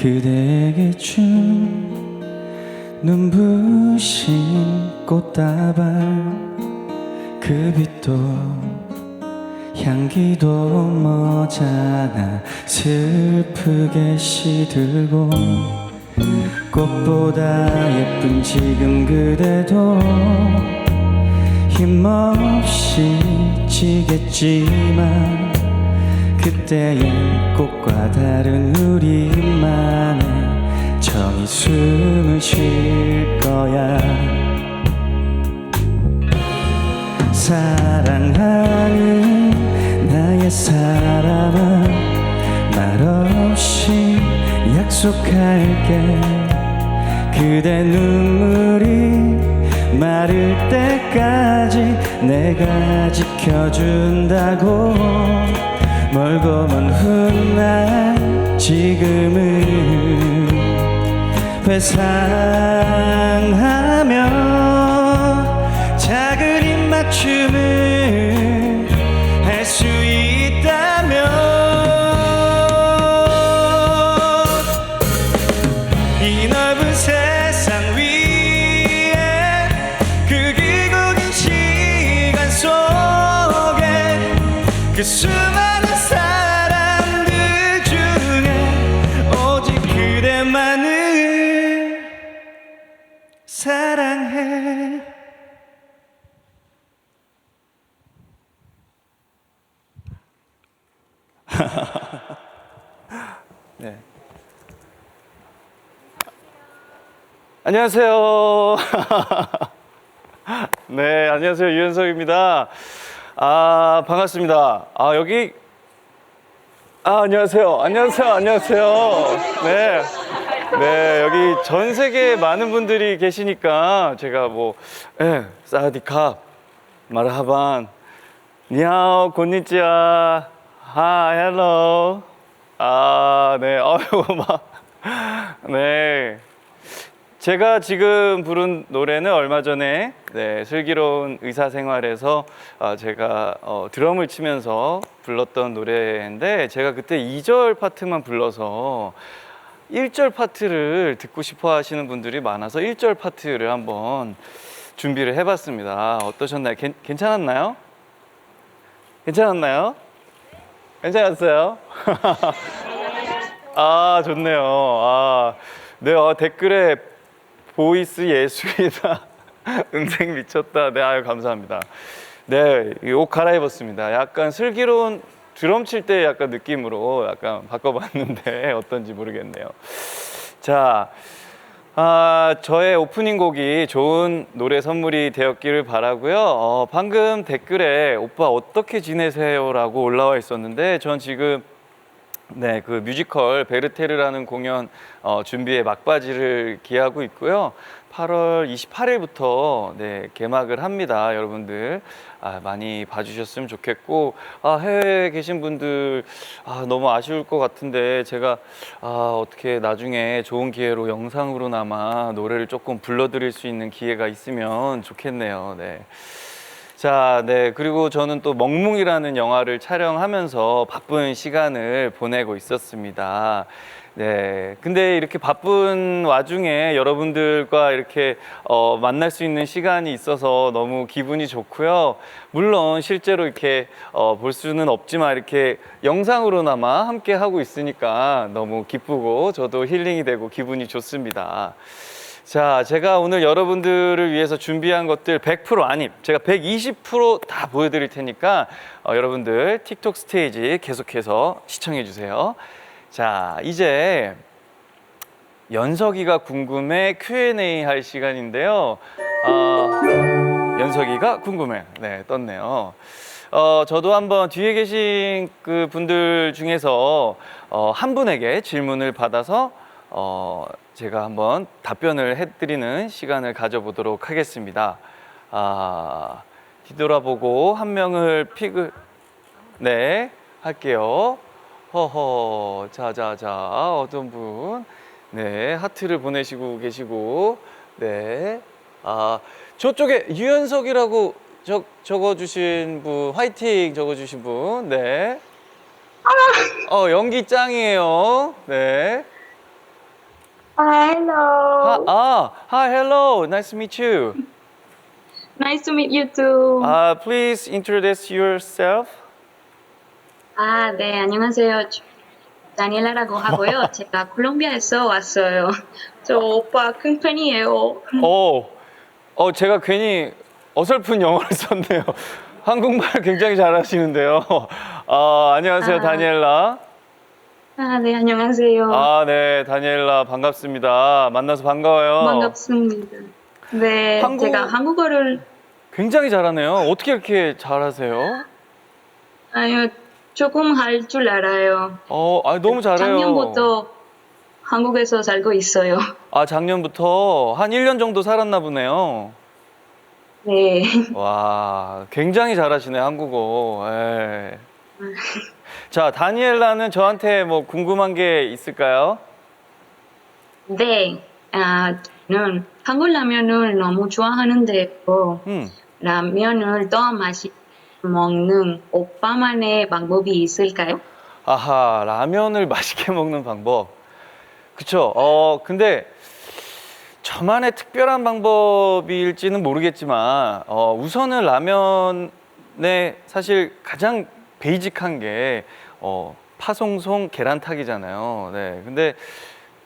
그대에게 준 눈부신 꽃다발 그 빛도 향기도 머잖아 슬프게 시들고 꽃보다 예쁜 지금 그대도 힘없이 지겠지만 그때의 꽃과 다른 우리만의 정이 숨을 쉴 거야. 사랑하는 나의 사람아 말없이 약속할게. 그대 눈물이 마를 때까지 내가 지켜준다고 멀고 먼 훗날 지금은 회상하며 작은 입맞춤을 사랑해 네. 안녕하세요. 네, 안녕하세요. 유현석입니다. 아, 반갑습니다. 아, 여기 아, 안녕하세요. 안녕하세요. 안녕하세요. 네. 네, 여기 전 세계 많은 분들이 계시니까 제가 뭐 예, 사디캅, 마르하반, 니하오, 곤니찌아, 하, 헬로. 아, 네. 아유, 막 네. 제가 지금 부른 노래는 얼마 전에 네, 슬기로운 의사 생활에서 어, 제가 어, 드럼을 치면서 불렀던 노래인데 제가 그때 2절 파트만 불러서 1절 파트를 듣고 싶어 하시는 분들이 많아서 1절 파트를 한번 준비를 해봤습니다. 어떠셨나요? 괜, 괜찮았나요? 괜찮았나요? 괜찮았어요? 아, 좋네요. 아, 네, 어, 댓글에 보이스 예술이다. 음색 미쳤다. 네, 아유, 감사합니다. 네, 이옷 갈아입었습니다. 약간 슬기로운 드럼 칠 때 약간 느낌으로 약간 바꿔봤는데 어떤지 모르겠네요. 자, 아, 저의 오프닝 곡이 좋은 노래 선물이 되었기를 바라고요. 어, 방금 댓글에 오빠 어떻게 지내세요라고 올라와 있었는데 전 지금 네, 그 뮤지컬 베르테르라는 공연 어, 준비에 막바지를 기하고 있고요. 8월 28일부터 네, 개막을 합니다. 여러분들 아, 많이 봐주셨으면 좋겠고 아, 해외에 계신 분들 아, 너무 아쉬울 것 같은데 제가 아, 어떻게 나중에 좋은 기회로 영상으로나마 노래를 조금 불러드릴 수 있는 기회가 있으면 좋겠네요. 네. 자, 네. 그리고 저는 또 멍뭉이라는 영화를 촬영하면서 바쁜 시간을 보내고 있었습니다. 네. 근데 이렇게 바쁜 와중에 여러분들과 이렇게 어, 만날 수 있는 시간이 있어서 너무 기분이 좋고요. 물론 실제로 이렇게 어, 볼 수는 없지만 이렇게 영상으로나마 함께 하고 있으니까 너무 기쁘고 저도 힐링이 되고 기분이 좋습니다. 자, 제가 오늘 여러분들을 위해서 준비한 것들 100% 아님, 제가 120%다 보여드릴 테니까 어, 여러분들 틱톡 스테이지 계속해서 시청해 주세요. 자, 이제 연석이가 궁금해 Q&A 할 시간인데요. 어, 연석이가 궁금해. 네, 떴네요. 어, 저도 한번 뒤에 계신 그 분들 중에서 어, 한 분에게 질문을 받아서 어, 제가 한번 답변을 해드리는 시간을 가져보도록 하겠습니다. 아, 뒤돌아보고 한 명을 픽을 네 할게요. 허허 자자자 어떤 분? 네 하트를 보내시고 계시고 네아 저쪽에 유연석이라고 적 적어주신 분 화이팅 적어주신 분 네. 어 연기 짱이에요. 네. Hello. Ah, hi, hello. Nice to meet you. Nice to meet you too. Uh, please introduce yourself. 아, 네, 안녕하세요. 저- 다니엘라라고 하고요. 제가 콜롬비아에서 왔어요. 저 오빠 큰 팬이에요. 어, 어, 제가 괜히 어설픈 영어를 썼네요. 한국말 굉장히 잘하시는데요. 아, 안녕하세요, 아. 다니엘라. 아, 네, 안녕하세요. 아, 네, 다니엘라 반갑습니다. 만나서 반가워요. 반갑습니다. 네, 한국- 제가 한국어를 굉장히 잘하네요. 어떻게 이렇게 잘하세요? 아유, 조금 할 줄 알아요. 어, 아, 너무 잘해요. 작년부터 한국에서 살고 있어요. 아, 작년부터 한 1년 정도 살았나 보네요. 네. 와, 굉장히 잘하시네, 한국어. 예. 자, 다니엘라는 저한테 뭐 궁금한 게 있을까요? 네. 아, 저는 한국 라면을 너무 좋아하는데요. 음. 라면을 더 맛있게 먹는 오빠만의 방법이 있을까요? 아하, 라면을 맛있게 먹는 방법. 그쵸. 어, 근데 저만의 특별한 방법일지는 모르겠지만, 어, 우선은 라면에 사실 가장 베이직한 게, 어, 파송송 계란탕이잖아요. 네. 근데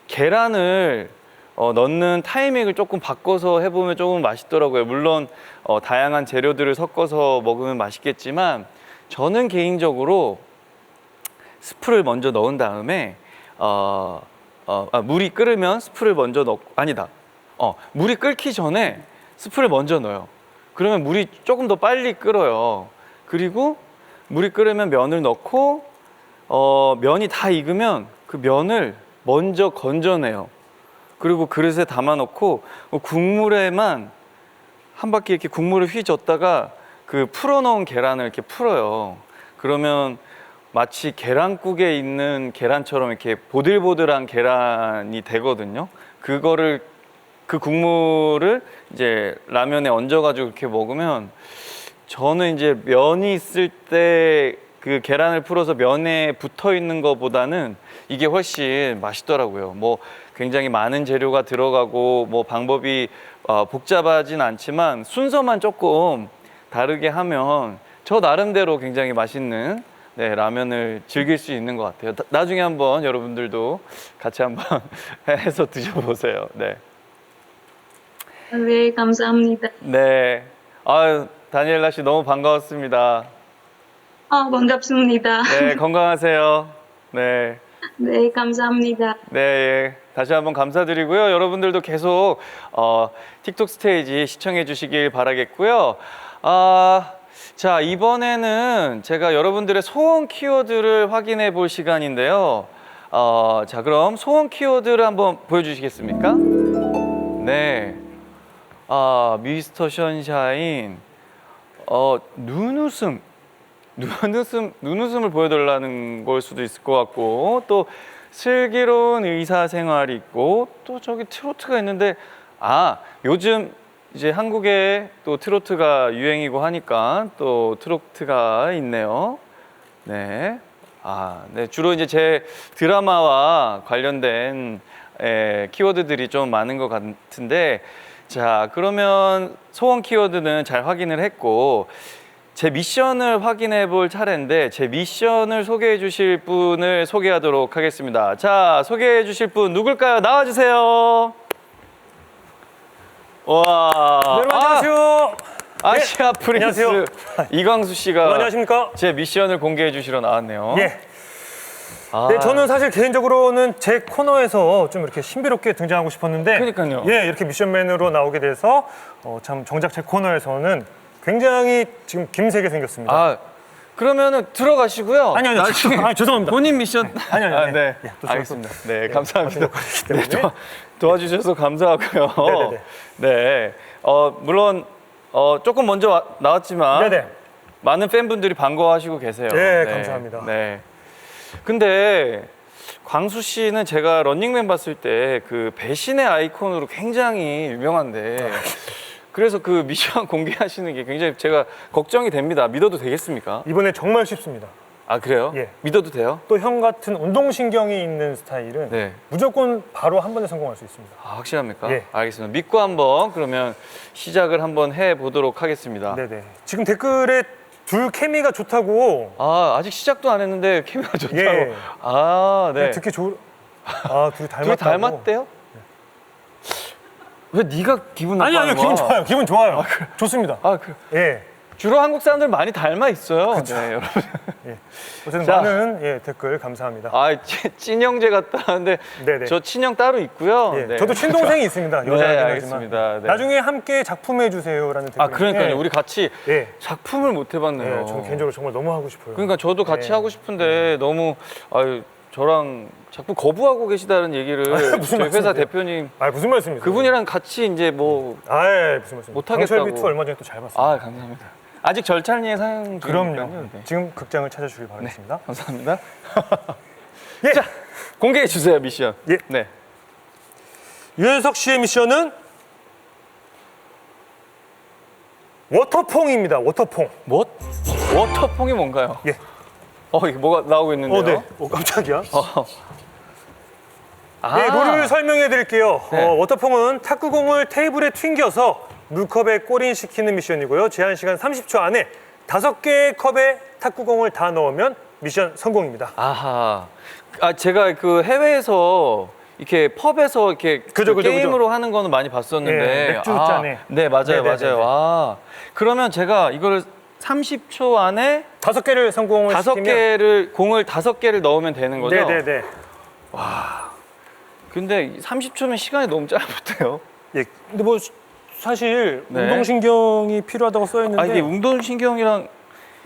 계란을 어, 넣는 타이밍을 조금 바꿔서 해보면 조금 맛있더라고요. 물론 어, 다양한 재료들을 섞어서 먹으면 맛있겠지만 저는 개인적으로 스프를 먼저 넣은 다음에 어, 어, 아, 물이 끓으면 스프를 먼저 넣고 아니다. 어, 물이 끓기 전에 스프를 먼저 넣어요. 그러면 물이 조금 더 빨리 끓어요. 그리고 물이 끓으면 면을 넣고 어, 면이 다 익으면 그 면을 먼저 건져내요. 그리고 그릇에 담아놓고 어, 국물에만 한 바퀴 이렇게 국물을 휘젓다가 그 풀어놓은 계란을 이렇게 풀어요. 그러면 마치 계란국에 있는 계란처럼 이렇게 보들보들한 계란이 되거든요. 그거를 그 국물을 이제 라면에 얹어가지고 이렇게 먹으면 저는 이제 면이 있을 때 그 계란을 풀어서 면에 붙어 있는 것보다는 이게 훨씬 맛있더라고요. 뭐 굉장히 많은 재료가 들어가고 뭐 방법이 어, 복잡하진 않지만 순서만 조금 다르게 하면 저 나름대로 굉장히 맛있는 네, 라면을 즐길 수 있는 것 같아요. 나- 나중에 한번 여러분들도 같이 한번 해서 드셔보세요. 네. 네, 감사합니다. 네. 아유, 다니엘라 씨 너무 반가웠습니다. 아, 반갑습니다. 네, 건강하세요. 네. 네, 감사합니다. 네, 예. 다시 한번 감사드리고요. 여러분들도 계속 어, 틱톡 스테이지 시청해 주시길 바라겠고요. 아, 자, 이번에는 제가 여러분들의 소원 키워드를 확인해 볼 시간인데요. 어, 자, 그럼 소원 키워드를 한번 보여주시겠습니까? 네. 아, 미스터 션샤인. 어, 눈웃음. 눈웃음, 눈웃음을 보여달라는 걸 수도 있을 것 같고, 또 슬기로운 의사 생활이 있고, 또 저기 트로트가 있는데, 아, 요즘 이제 한국에 또 트로트가 유행이고 하니까 또 트로트가 있네요. 네. 아, 네. 주로 이제 제 드라마와 관련된 에, 키워드들이 좀 많은 것 같은데, 자, 그러면 소원 키워드는 잘 확인을 했고, 제 미션을 확인해 볼 차례인데, 제 미션을 소개해 주실 분을 소개하도록 하겠습니다. 자, 소개해 주실 분 누굴까요? 나와 주세요. 와. 여러분 안녕하세요. 아, 시아 프린스 안녕하세요. 이광수 씨가 여러분, 안녕하십니까? 제 미션을 공개해 주시러 나왔네요. 예. 아, 네, 저는 사실 개인적으로는 제 코너에서 좀 이렇게 신비롭게 등장하고 싶었는데, 그러니까요. 예, 이렇게 미션맨으로 나오게 돼서 어, 참 정작 제 코너에서는 굉장히 지금 김세게 생겼습니다. 아, 그러면은 들어가시고요. 아니, 아니, 나중에 아, 죄송합니다. 본인 미션. 아니, 아니, 아, 아니. 네. 예, 또 알겠습니다. 네, 예, 감사합니다. 네, 도와, 도와주셔서 감사하고요. 네네네. 네. 어, 물론 어, 조금 먼저 와- 나왔지만 네네. 많은 팬분들이 반가워하시고 계세요. 네, 감사합니다. 네. 근데 광수 씨는 제가 런닝맨 봤을 때 그 배신의 아이콘으로 굉장히 유명한데 그래서 그 미션 공개하시는 게 굉장히 제가 걱정이 됩니다. 믿어도 되겠습니까? 이번에 정말 쉽습니다. 아 그래요? 예. 믿어도 돼요? 또 형 같은 운동신경이 있는 스타일은 네. 무조건 바로 한 번에 성공할 수 있습니다. 아, 확실합니까? 예. 알겠습니다. 믿고 한번 그러면 시작을 한번 해 보도록 하겠습니다. 네네. 지금 댓글에 둘 케미가 좋다고 아 아직 시작도 안 했는데 케미가 좋다고. 예. 아 네. 듣기 좋. 아 둘이 닮았다고. 둘이 닮았대요? 왜 네가 기분 나빠? 아니 아니요 기분 좋아요. 기분 좋아요. 좋습니다. 아 그, 예. 주로 한국 사람들 많이 닮아 있어요. 네, 여러분. 어쨌든 자. 많은 예, 댓글 감사합니다. 아 찐- 친형제 같다는데 네네. 저 친형 따로 있고요. 예, 네. 저도 친동생이 있습니다. 네, 여자이긴 알겠습니다. 하지만 네. 나중에 함께 작품해 주세요라는 댓글. 아 그러니까요. 우리 같이 예. 작품을 못 해봤네요. 예, 저는 개인적으로 정말 너무 하고 싶어요. 그러니까 저도 같이 네. 하고 싶은데 너무 아유 저랑 자꾸 거부하고 계시다는 얘기를 무슨 저희 회사 말씀이세요? 대표님 아 무슨 말씀이세요? 그분이랑 같이 이제 뭐 아 예, 무슨 말씀? 못 하겠다고. 강철비 투 얼마 전에 또 잘 봤어요. 아 감사합니다. 아직 절찬리에 사용 중이니까요. 그럼요. 네. 지금 극장을 찾아주길 바라겠습니다. 감사합니다. 예. 자 공개해 주세요 미션. 예. 네. 유현석 씨의 미션은 워터퐁입니다. 워터퐁. 뭐 워터퐁이 뭔가요? 예. 어 이게 뭐가 나오고 있는데요? 어, 네. 어, 깜짝이야. 어. 아. 네, 룰을 설명해 드릴게요. 네. 어, 워터퐁은 탁구공을 테이블에 튕겨서 물컵에 꼬린시키는 미션이고요. 제한 시간 30초 안에 다섯 개의 컵에 탁구공을 다 넣으면 미션 성공입니다. 아하. 아 제가 그 해외에서 이렇게 펍에서 이렇게 그죠, 그 그죠, 게임으로 하는 거는 많이 봤었는데 예, 맥주 아, 잔에. 네 맞아요 네, 네, 맞아요. 네, 네. 아 그러면 제가 이거를 30초 안에 다섯 개를 성공을 다섯 시키면 개를 공을 다섯 개를 넣으면 되는 거죠? 네네네. 근데 30초면 시간이 너무 짧은데요? 예. 근데 뭐 사실 네. 운동신경이 필요하다고 써 있는데 아 이게 운동신경이랑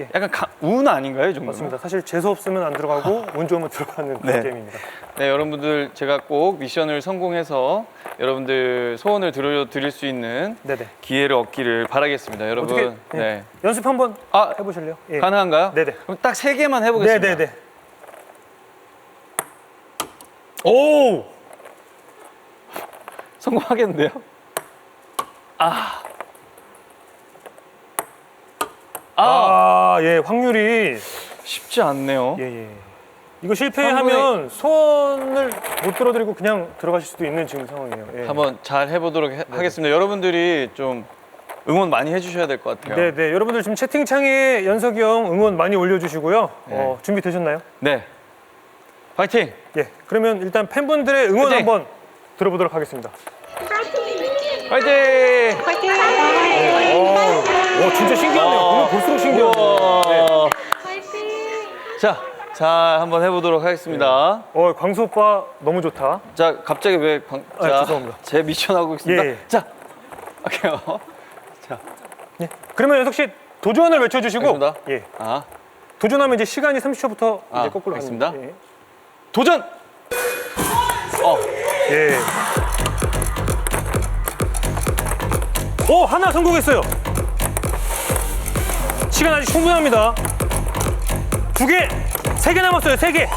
예. 약간 가- 운 아닌가요, 이 정도면? 맞습니다. 사실 재수 없으면 안 들어가고 운 좋으면 들어가는 그런 네. 게임입니다. 네, 여러분들 제가 꼭 미션을 성공해서 여러분들 소원을 들려드릴 수 있는 네네. 기회를 얻기를 바라겠습니다, 여러분. 어떻게 예. 네. 연습 한번 아, 해보실래요? 예. 가능한가요? 네네. 그럼 딱 세 개만 해보겠습니다. 네네네. 오! 성공하겠는데요? 아. 아, 아, 예, 확률이 쉽지 않네요. 예, 예. 이거 실패하면 소원을 못 들어드리고 그냥 들어가실 수도 있는 지금 상황이에요. 예. 한번 잘 해보도록 해- 하겠습니다. 여러분들이 좀 응원 많이 해주셔야 될 것 같아요. 네, 네. 여러분들 지금 채팅창에 연석이 형 응원 많이 올려주시고요. 네. 어, 준비되셨나요? 네. 파이팅! 예. 그러면 일단 팬분들의 응원 화이팅! 한번 들어보도록 하겠습니다. 파이팅! 오, 진짜 신기하네요. 보면 볼수록 신기하네요. 네. 우와. 자, 자 한번 해보도록 하겠습니다. 어, 광수 오빠 너무 좋다. 자, 갑자기 왜 광, 아, 자, 죄송합니다. 제 미션 하고 있습니다. 예, 예. 자, 할게요. 자, 예. 그러면 연석 씨 도전을 외쳐주시고, 알겠습니다. 예. 아, 도전하면 이제 시간이 30초부터 아, 이제 거꾸로 알겠습니다. 갑니다. 도전! 어, 예. 예. 오 하나 성공했어요. 시간 아직 충분합니다. 두 개, 세 개 남았어요. 세 개.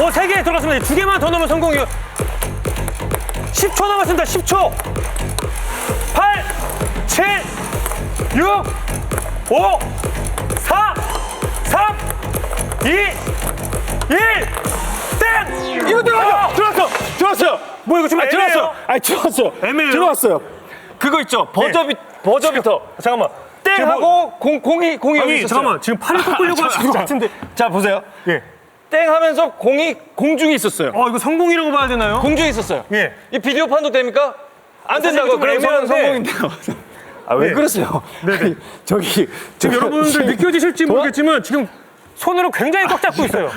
오, 세 개 들어갔습니다. 두 개만 더 넣으면 성공이요. 10초 남았습니다. 10초. 8, 7, 6, 5, 4, 3, 2, 1, 땡! 이거 들어갔어! 들어갔어! 들어갔어요! 뭐 이거 좀 아, 애매해요? 들어갔어요! 아니, 들어갔어요! 애매해요? 들어갔어요! 그거 있죠? 버저비, 버저비터. 잠깐만. 땡 지금 뭐- 하고 공, 공이, 공이 여기 아니 있었어요. 잠깐만 지금 팔이 꺾으려고 하시는 것 같은데. 자, 보세요. 예. 땡 하면서 공이 공중에 있었어요. 어 이거 성공이라고 봐야 되나요? 공중에 있었어요. 예. 이 비디오 판도 됩니까? 안 된다고 좀 그럼 저는 애매한데. 성공인데요. 아 왜 네. 그러세요? 네네. 저기 지금 여러분들 느껴지실지 도와- 모르겠지만 지금 손으로 굉장히 꽉 잡고 있어요.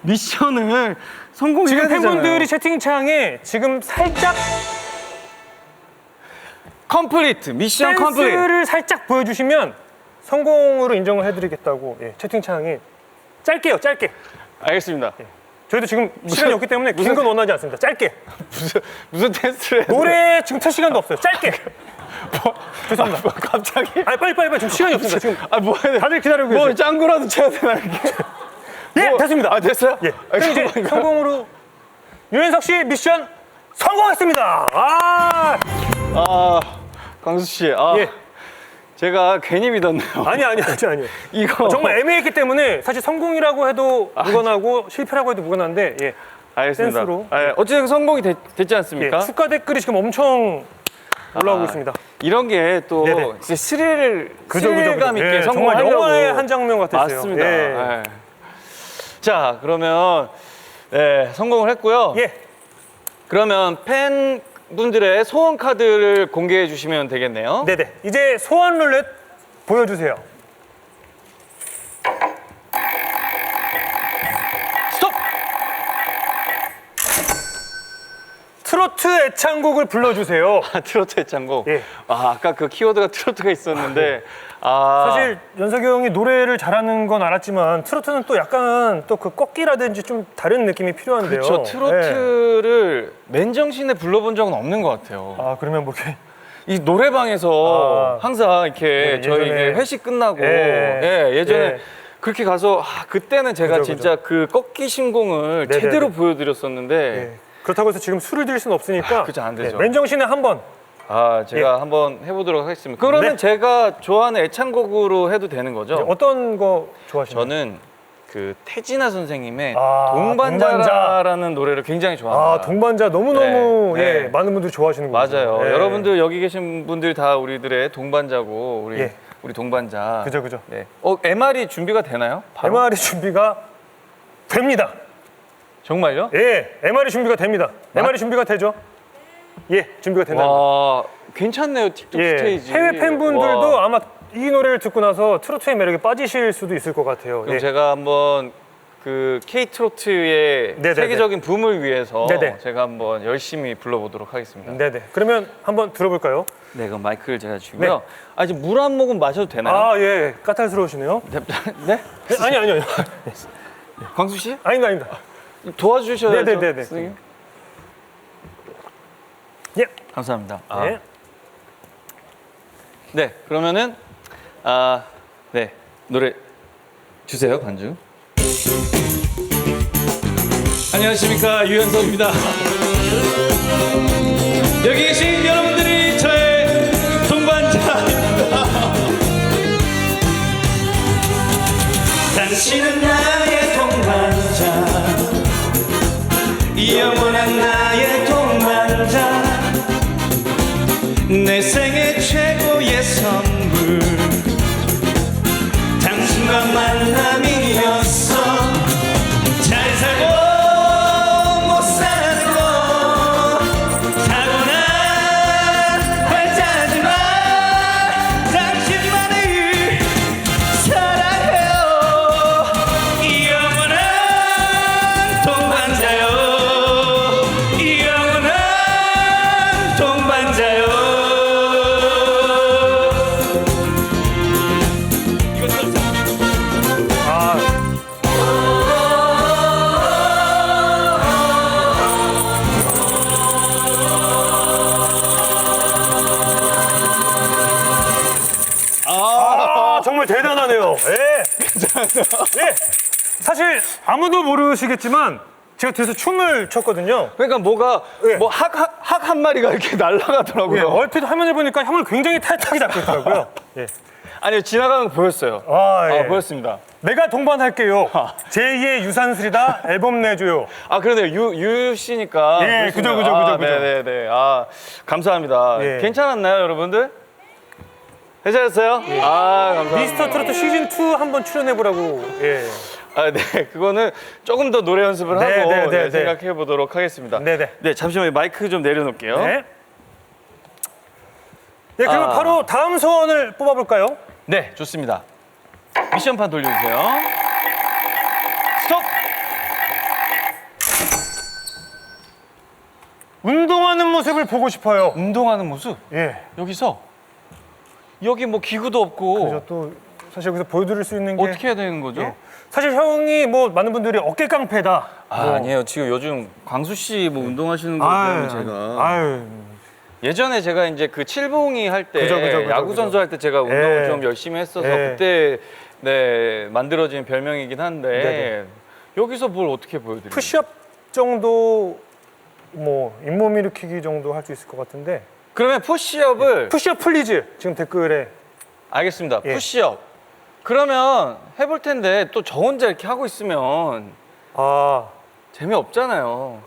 미션을 성공해야 지금 되잖아요. 팬분들이 채팅창에 지금 살짝 컴플리트 미션 컴플리트. 댄스를 살짝 보여주시면 성공으로 인정을 해드리겠다고 예, 채팅창에 짧게요, 짧게. 알겠습니다. 저희도 지금 시간이 없기 때문에 긴 무슨- 건 원하지 않습니다. 짧게. 무슨 무슨 테스트를 노래 지금 틀 시간도 없어요. 짧게. 죄송합니다. 돼요? 갑자기? 아니 빨리 빨리 빨리 지금 시간이 없습니다. 지금 아뭐 해야 돼? 다들 기다리고 뭐 계세요. 짱구라도 쳐야 되나 이렇게? 예, 뭐- 됐습니다. 아 됐어요? 예. 아, 그럼 이제 잠깐만요. 성공으로 유현석 씨 미션 성공했습니다. 아, 아 광수 씨, 아 예. 제가 괜히 믿었네요. 아니 아니 아니 아니. 이거 정말 애매했기 때문에 사실 성공이라고 해도 무관하고 실패라고 해도 무관한데 예. 알겠습니다. 센스로. 아, 어쨌든 성공이 됐, 지 예. 않습니까? 축하 댓글이 지금 엄청 올라오고 아, 있습니다. 이런 게 또 네네. 스릴 그죠, 그죠, 스릴감 그죠. 있게 예, 성공하려고 영화의 한 장면 같았어요. 맞습니다. 예. 예. 자 그러면 네, 성공을 했고요. 예. 그러면 팬분들의 소원 카드를 공개해 주시면 되겠네요. 네네. 이제 소원 룰렛 보여주세요. 트로트 애창곡을 불러주세요. 아, 트로트 애창곡. 예. 아 아까 그 키워드가 트로트가 있었는데 아, 사실 연석이 형이 노래를 잘하는 건 알았지만 트로트는 또 약간 또 그 꺾기라든지 좀 다른 느낌이 필요한데요. 그렇죠. 예. 트로트를 맨정신에 불러본 적은 없는 것 같아요. 아 그러면 뭐 이렇게 이 노래방에서 아. 항상 이렇게 네, 저희 예전에. 이게 회식 끝나고 예. 예, 예전에 예. 그렇게 가서 아, 그때는 제가 그죠, 진짜 그 꺾기 신공을 네네네. 제대로 보여드렸었는데 예. 그렇다고 해서 지금 술을 드릴 수는 없으니까 아, 그죠, 안 되죠. 맨정신에 한번 아 제가 한번 해보도록 하겠습니다. 그러면 네. 제가 좋아하는 애창곡으로 해도 되는 거죠? 어떤 거 좋아하시나요? 저는 그 태진아 선생님의 아, 동반자라는 노래를 굉장히 좋아합니다. 아 동반자 너무너무 네, 예, 네. 많은 분들이 좋아하시는군요. 맞아요. 예. 여러분들 여기 계신 분들 다 우리들의 동반자고 우리 예. 우리 동반자. 그죠 그죠. 네. 어 MR이 준비가 되나요? 바로? MR이 준비가 됩니다. 정말요? 예, MR이 준비가 됩니다. MR이 준비가 되죠? 예, 준비가 된다. 와 괜찮네요 틱톡 예, 스테이지. 해외 팬분들도 와. 아마 이 노래를 듣고 나서 트로트의 매력에 빠지실 수도 있을 것 같아요. 그럼 예. 제가 한번 그 K 트로트의 네네네. 세계적인 붐을 위해서 네네. 제가 한번 열심히 불러보도록 하겠습니다. 네. 네네. 그러면 한번 들어볼까요? 그럼 마이크를 제가 주고요. 아 지금 물 한 모금 마셔도 되나요? 아, 예, 까탈스러우시네요. 네? 네? 예, 아니, 아니, 아니. 광수 씨 아닙니다, 아닙니다. 도와주셔야죠. 네네네네. 선생님. 예. 감사합니다. 아. 네. 네, 그러면은 아, 네 노래 주세요 관주. 안녕하십니까 유현석입니다. 예. 사실 아무도 모르시겠지만 제가 뒤에서 춤을 췄거든요. 그러니까 뭐가 예. 뭐 학 학 한 마리가 이렇게 날아가더라고요. 예, 얼핏 화면을 보니까 형을 굉장히 타이트하게 잡고 있더라고요. 예. 아니요 지나가는 거 보였어요. 아, 예. 아 보였습니다. 내가 동반할게요. 제2의 유산슬이다. 앨범 내줘요. 아 그러네요. 유, 유 씨니까. 예, 그러시네요. 그죠, 그죠, 아, 그죠, 그죠. 네네네. 아 감사합니다. 예. 괜찮았나요, 여러분들? 괜찮았어요? 아 감사합니다. 미스터 트로트 시즌 2 한번 출연해 보라고. 예. 아 네, 그거는 조금 더 노래 연습을 네, 하고 네, 네, 네, 네. 생각해 보도록 하겠습니다. 네, 네. 네, 잠시만요. 마이크 좀 내려놓을게요. 네. 네, 그럼 아. 바로 다음 소원을 뽑아 볼까요? 네, 좋습니다. 미션판 돌려주세요. 스톱. 운동하는 모습을 보고 싶어요. 운동하는 모습. 예. 여기서 여기 뭐 기구도 없고 그래서 또 사실 여기서 보여드릴 수 있는 게 어떻게 해야 되는 거죠? 예. 사실 형이 뭐 많은 분들이 어깨 깡패다. 아, 뭐. 아니에요. 지금 요즘 광수 씨 뭐 운동하시는 거 아유, 때문에 제가 아유, 예전에 제가 이제 그 칠봉이 할 때 그죠, 그죠, 그죠, 야구 그죠. 선수 할때 제가 운동을 예. 좀 열심히 했어서 예. 그때 네 만들어진 별명이긴 한데 네네. 여기서 뭘 어떻게 보여드려요? 푸시업 정도 뭐 잇몸 일으키기 정도 할 수 있을 것 같은데 그러면 푸시업을 푸시업 플리즈 지금 댓글에 알겠습니다. 예. 푸시업. 그러면 해볼 텐데 또 저 혼자 이렇게 하고 있으면 아, 재미없잖아요.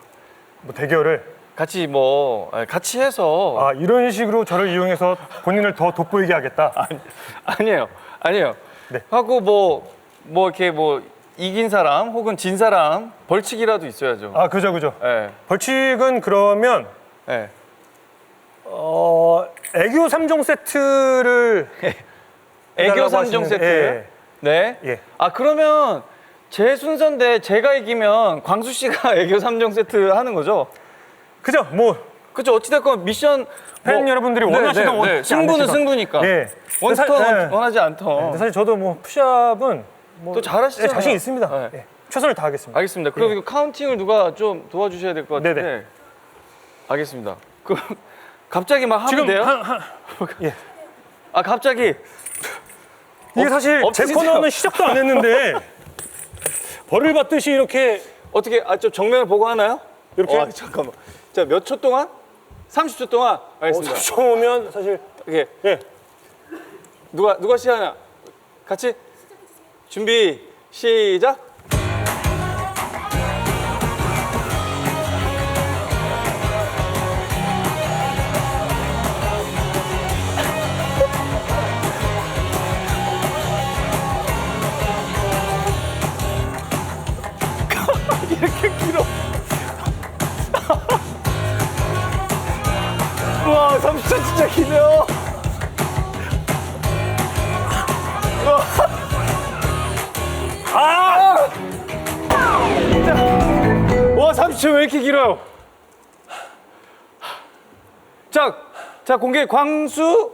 뭐 대결을. 같이 뭐 아, 같이 해서 아, 이런 식으로 저를 이용해서 본인을 더 돋보이게 하겠다. 아 니에요. 아니에요. 네. 하고 뭐, 뭐 이렇게 뭐 이긴 사람 혹은 진 사람 벌칙이라도 있어야죠. 아, 그죠, 그죠. 예. 벌칙은 그러면 예. 어, 애교 3종 세트를 애교 해달라고 3종 하시는- 세트. 예. 네. 예. 아, 그러면 제 순서인데 제가 이기면 광수 씨가 애교 3종 세트 하는 거죠? 그죠? 뭐 그죠? 어찌됐건 미션 팬 여러분들이 원하시던 원하지 네, 승부는 않으시던. 승부니까. 예. 원스턴 근데 사- 원- 예. 원하지 않던. 근데 사실 저도 뭐 푸시업은 뭐 또 잘하시잖아요. 예, 자신 있습니다. 네. 예. 최선을 다하겠습니다. 알겠습니다. 그럼 예. 이거 카운팅을 누가 좀 도와주셔야 될 것 같은데. 네네. 알겠습니다. 그 갑자기 막 하면 지금 돼요? 한, 한, 예. 아 갑자기 이게 사실 제 엎드리세요. 코너는 시작도 안 했는데 벌을 받듯이 이렇게 어떻게 아좀 정면을 보고 하나요? 이렇게? 어, 잠깐만. 자 몇 초 동안? 30초 동안. 어, 알겠습니다. 처음면 사실 이렇게 예. 누가 누가 시작하나? 같이 준비 시작. 30초 진짜 기네요. 아! 와, 30초 왜 이렇게 길어요? 자, 자 공개 광수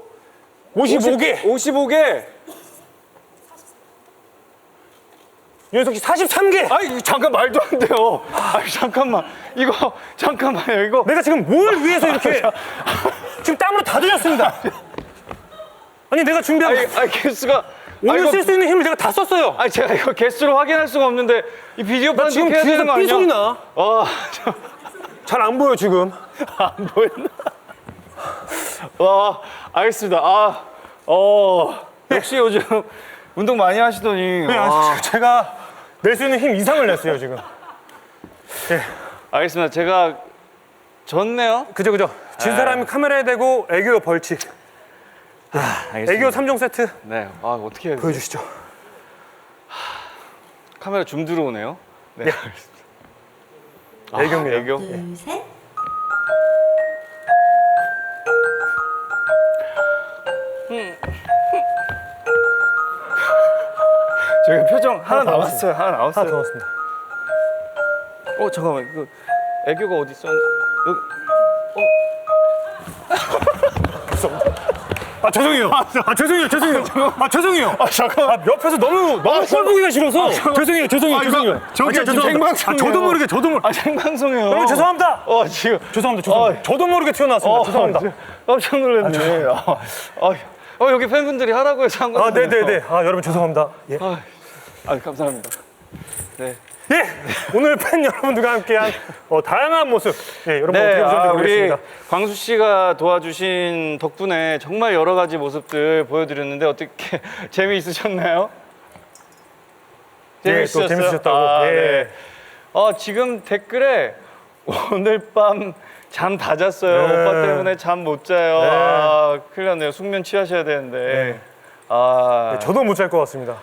55개 55개. 윤석 씨 43개 아이 이거 잠깐 말도 안 돼요. 아 잠깐만 이거 잠깐만요 이거. 내가 지금 뭘 위해서 이렇게 지금 땀으로 다 들렸습니다 아니 내가 준비한 아니, 아니 개수가 오늘 이거- 쓸 수 있는 힘을 내가 다 썼어요 아니 제가 이거 개수로 확인할 수가 없는데 이 비디오 나 지금 편집해야 되는 거삐 아니야? 소리 나안 와, 보여 지금 안 보였나? 와, 알겠습니다. 아, 어, 역시 요즘 운동 많이 하시더니. 네, 와. 아, 제가 낼 수 있는 힘 이상을 냈어요 지금 알겠습니다. 제가 졌네요. 그죠 그죠 진 사람이 카메라에 대고 애교 벌칙 알겠습니다. 애교 3종 세트 네, 아 어떻게 해야 돼? 보여주시죠 카메라 줌 들어오네요. 네, 알겠습니다. 아, 애교입니다. 애교. 둘, 셋. 저기 표정 하나 남았어요. 하나 하나 남았어요. 더 넣었습니다. 어 잠깐만. 그 애교가 어디 있어? 여기. 아 죄송해요. 아 죄송해요 죄송해요. 아 죄송해요. 아 잠깐만. 아 옆에서 너무 너무 꼴 보기가 싫어서. 죄송해요 죄송해요 아, 이거 죄송해요. 저기 아, 지금 죄송합니다. 생방송이에요. 아, 저도 모르게 저도 모르게. 아 생방송이에요. 여러분 죄송합니다. 어 지금. 죄송합니다 죄송합니다. 저도 모르게 튀어나왔습니다. 어, 죄송합니다. 진짜 깜짝 놀랐네. 아, 아, 어, 여기 팬분들이 하라고 해서 한 거예요. 아 네네네. 아 여러분 죄송합니다. 예. 아, 아 감사합니다. 네. 예, 오늘 팬 여러분들과 함께한 어, 다양한 모습 예, 여러분 네, 어떻게 보셨는지 아, 우리 모르겠습니다. 광수 씨가 도와주신 덕분에 정말 여러 가지 모습들 보여드렸는데 어떻게 재미있으셨나요? 예, 또 재밌으셨다고. 아, 예. 네. 어, 지금 댓글에 오늘 밤 잠 다 잤어요. 네. 오빠 때문에 잠 못 자요. 네. 아, 큰일 났네요. 숙면 취하셔야 되는데. 네. 아, 예, 저도 못 잘 것 같습니다.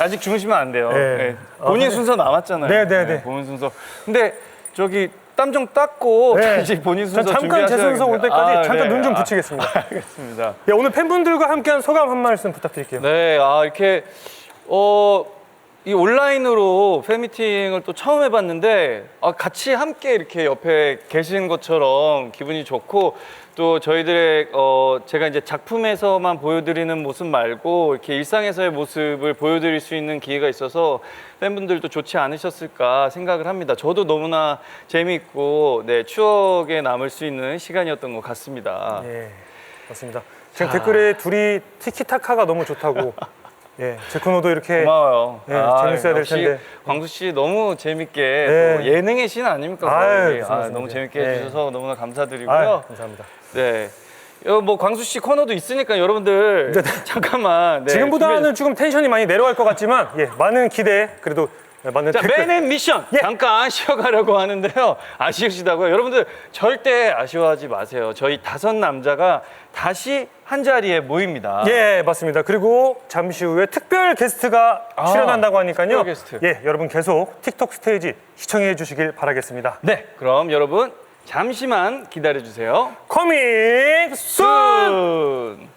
아직 주무시면 안 돼요. 네. 네. 본인 아, 순서 남았잖아요. 네, 네, 네. 본인 순서. 근데 저기 땀 좀 닦고 네. 다시 본인 전 순서 잠깐 제 순서 올 때까지 준비하셔야겠네요. 잠깐 네. 눈 좀 아, 붙이겠습니다. 알겠습니다. 예, 오늘 팬분들과 함께한 소감 한 말씀 부탁드릴게요. 네, 아 이렇게 어. 이 온라인으로 팬미팅을 또 처음 해봤는데 아, 같이 함께 이렇게 옆에 계신 것처럼 기분이 좋고 또 저희들의 어, 제가 이제 작품에서만 보여드리는 모습 말고 이렇게 일상에서의 모습을 보여드릴 수 있는 기회가 있어서 팬분들도 좋지 않으셨을까 생각을 합니다. 저도 너무나 재미있고 네, 추억에 남을 수 있는 시간이었던 것 같습니다. 예, 맞습니다. 지금 댓글에 둘이 티키타카가 너무 좋다고. 예, 제 코너도 이렇게 고마워요. 네, 재밌어야 될 역시 텐데. 광수 씨 너무 재밌게 네. 또 예능의 신 아닙니까? 아유, 거의. 무슨 아, 말씀이세요. 너무 재밌게 네. 해주셔서 너무나 감사드리고요. 아유, 감사합니다. 네. 어, 뭐 광수 씨 코너도 있으니까 여러분들 잠깐만. 네, 지금보다는 조금 텐션이 많이 내려갈 것 같지만 예, 많은 기대 그래도 많은 자, 댓글 맨앤 미션 예. 잠깐 쉬어가려고 하는데요. 아쉬우시다고요. 여러분들 절대 아쉬워하지 마세요. 저희 다섯 남자가 다시 한 자리에 모입니다. 예, 맞습니다. 그리고 잠시 후에 특별 게스트가 아, 출연한다고 하니까요. 특별 게스트. 예, 여러분 계속 틱톡 스테이지 시청해 주시길 바라겠습니다. 네, 그럼 여러분 잠시만 기다려 주세요. 커밍 순! 순.